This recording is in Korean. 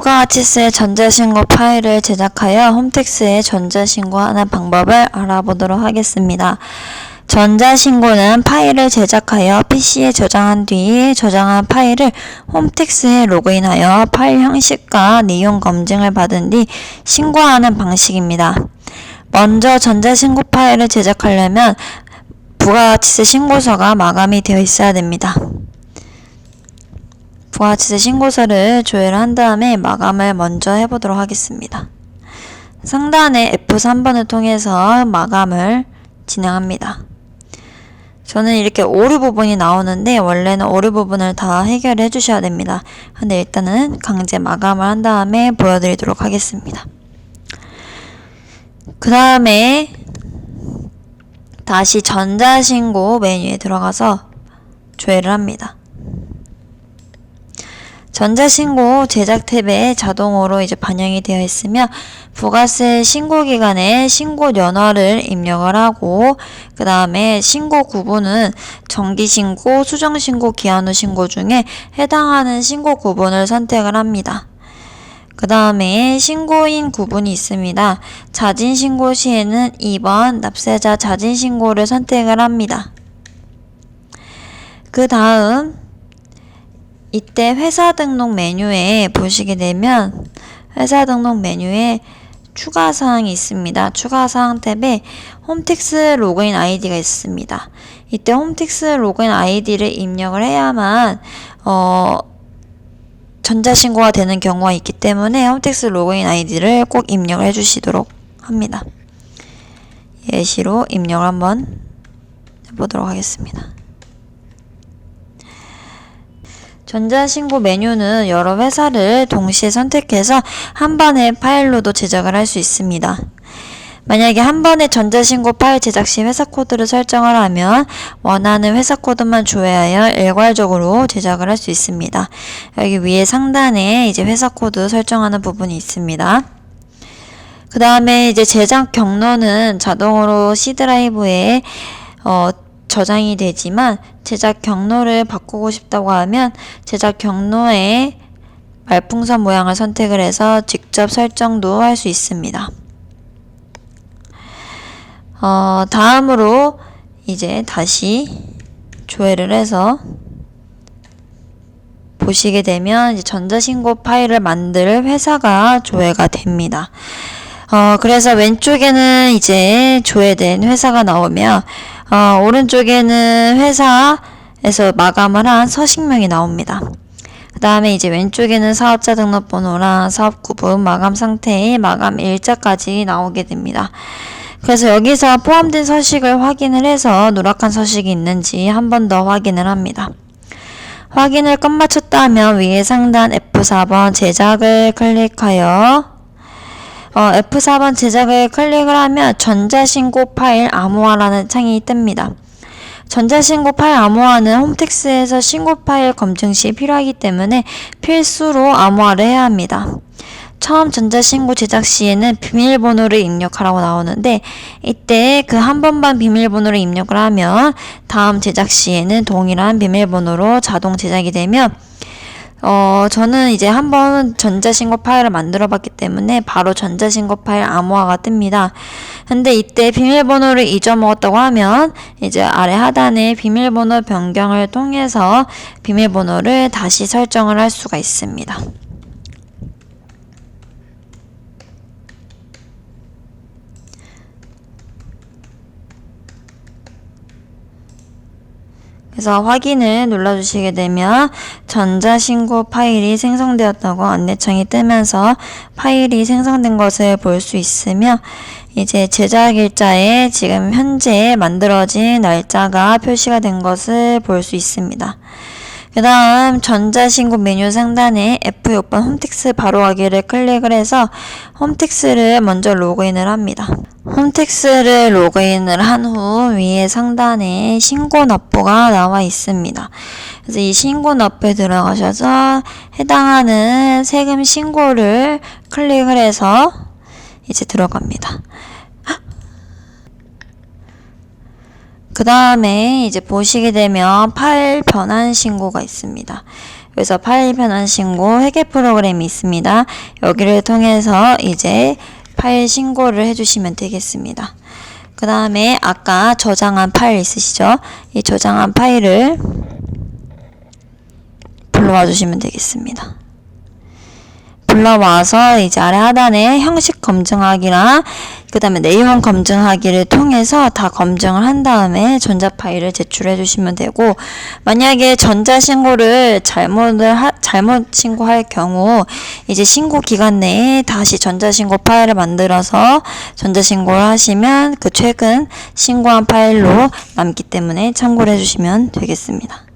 부가가치세 전자신고 파일을 제작하여 홈택스에 전자신고하는 방법을 알아보도록 하겠습니다. 전자신고는 파일을 제작하여 PC에 저장한 뒤 저장한 파일을 홈택스에 로그인하여 파일 형식과 내용 검증을 받은 뒤 신고하는 방식입니다. 먼저 전자신고 파일을 제작하려면 부가가치세 신고서가 마감이 되어 있어야 됩니다. 부가가치세 신고서를 조회를 한 다음에 마감을 먼저 해보도록 하겠습니다. 상단에 F3번을 통해서 마감을 진행합니다. 저는 이렇게 오류 부분이 나오는데 원래는 오류 부분을 다 해결해 주셔야 됩니다. 근데 일단은 강제 마감을 한 다음에 보여드리도록 하겠습니다. 그 다음에 다시 전자신고 메뉴에 들어가서 조회를 합니다. 전자신고 제작 탭에 자동으로 이제 반영이 되어 있으며 부가세 신고 기간에 신고 연월을 입력을 하고 그 다음에 신고 구분은 정기 신고, 수정 신고, 기한 후 신고 중에 해당하는 신고 구분을 선택을 합니다. 그 다음에 신고인 구분이 있습니다. 자진 신고 시에는 2번 납세자 자진 신고를 선택을 합니다. 그 다음 이때 회사 등록 메뉴에 보시게 되면 회사 등록 메뉴에 추가 사항이 있습니다. 추가 사항 탭에 홈택스 로그인 아이디가 있습니다. 이때 홈택스 로그인 아이디를 입력을 해야만 어 전자신고가 되는 경우가 있기 때문에 홈택스 로그인 아이디를 꼭 입력을 해주시도록 합니다. 예시로 입력을 한번 해보도록 하겠습니다. 전자신고 메뉴는 여러 회사를 동시에 선택해서 한 번에 파일로도 제작을 할 수 있습니다. 만약에 한 번에 전자신고 파일 제작 시 회사 코드를 설정을 하면 원하는 회사 코드만 조회하여 일괄적으로 제작을 할 수 있습니다. 여기 위에 상단에 이제 회사 코드 설정하는 부분이 있습니다. 그 다음에 이제 제작 경로는 자동으로 C 드라이브에 어, 저장이 되지만 제작 경로를 바꾸고 싶다고 하면 제작 경로에 말풍선 모양을 선택을 해서 직접 설정도 할 수 있습니다. 어, 다음으로 이제 다시 조회를 해서 보시게 되면 전자신고 파일을 만들 회사가 조회가 됩니다. 어, 그래서 왼쪽에는 이제 조회된 회사가 나오며 어, 오른쪽에는 회사에서 마감을 한 서식명이 나옵니다. 그 다음에 이제 왼쪽에는 사업자 등록번호랑 사업 구분, 마감 상태의 마감 일자까지 나오게 됩니다. 그래서 여기서 포함된 서식을 확인을 해서 누락한 서식이 있는지 한 번 더 확인을 합니다. 확인을 끝마쳤다 하면 위에 상단 F4번 제작을 클릭하여 어, F4번 제작을 클릭을 하면 전자신고 파일 암호화라는 창이 뜹니다. 전자신고 파일 암호화는 홈택스에서 신고 파일 검증 시 필요하기 때문에 필수로 암호화를 해야 합니다. 처음 전자신고 제작 시에는 비밀번호를 입력하라고 나오는데 이때 그 한 번만 비밀번호를 입력을 하면 다음 제작 시에는 동일한 비밀번호로 자동 제작이 되면 어, 저는 이제 한번 전자신고 파일을 만들어 봤기 때문에 바로 전자신고 파일 암호화가 뜹니다. 근데 이때 비밀번호를 잊어먹었다고 하면 이제 아래 하단에 비밀번호 변경을 통해서 비밀번호를 다시 설정을 할 수가 있습니다. 그래서 확인을 눌러주시게 되면 전자신고 파일이 생성되었다고 안내창이 뜨면서 파일이 생성된 것을 볼 수 있으며 이제 제작 일자에 지금 현재 만들어진 날짜가 표시가 된 것을 볼 수 있습니다. 그 다음 전자신고 메뉴 상단에 F6번 홈택스 바로가기를 클릭을 해서 홈택스를 먼저 로그인을 합니다. 홈택스를 로그인을 한 후 위에 상단에 신고 납부가 나와 있습니다. 그래서 이 신고 납부에 들어가셔서 해당하는 세금 신고를 클릭을 해서 이제 들어갑니다. 그 다음에 이제 보시게 되면 파일 변환 신고가 있습니다. 여기서 파일 변환 신고 회계 프로그램이 있습니다. 여기를 통해서 이제 파일 신고를 해주시면 되겠습니다. 그 다음에 아까 저장한 파일 있으시죠? 이 저장한 파일을 불러와 주시면 되겠습니다. 불러와서 이제 아래 하단에 형식 검증하기랑 그 다음에 내용 검증하기를 통해서 다 검증을 한 다음에 전자 파일을 제출해 주시면 되고 만약에 전자 신고를 잘못을 하, 잘못 신고할 경우 이제 신고 기간 내에 다시 전자 신고 파일을 만들어서 전자 신고를 하시면 그 최근 신고한 파일로 남기 때문에 참고를 해 주시면 되겠습니다.